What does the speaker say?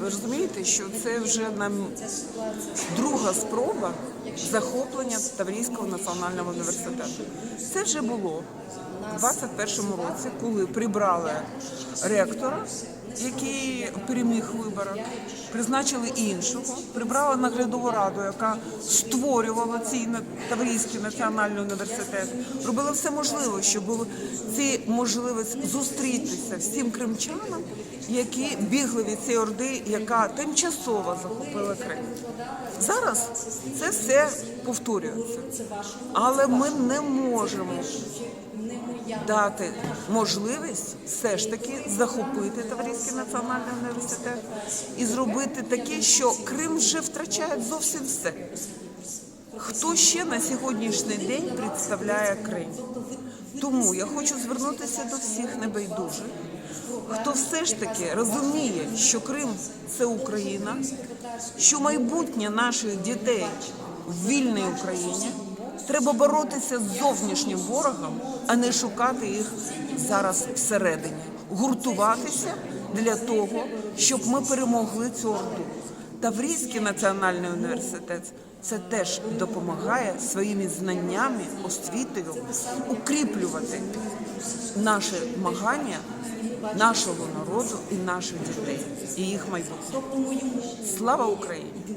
ви розумієте, що це вже нам друга спроба захоплення Таврійського національного університету. Це вже було у 21-му році, коли прибрали ректора, який переміг виборах, призначили іншого, прибрали наглядову раду, яка створювала цей Таврійський національний університет, робила все можливе, щоб були ці можливість зустрітися всім кримчанам, які бігли від цієї орди, яка тимчасово захопила Крим. Зараз це все повторюється, але ми не можемо дати можливість все ж таки захопити Таврійський національний університет і зробити таке, що Крим вже втрачає зовсім все. Хто ще на сьогоднішній день представляє Крим? Тому я хочу звернутися до всіх небайдужих, хто все ж таки розуміє, що Крим це Україна, що майбутнє наших дітей в вільній Україні. Треба боротися з зовнішнім ворогом, а не шукати їх зараз всередині, гуртуватися для того, щоб ми перемогли цю орду. Таврійський національний університет це теж допомагає своїми знаннями, освітою укріплювати наше змагання нашого народу і наших дітей, і їх майбутнє. Слава Україні!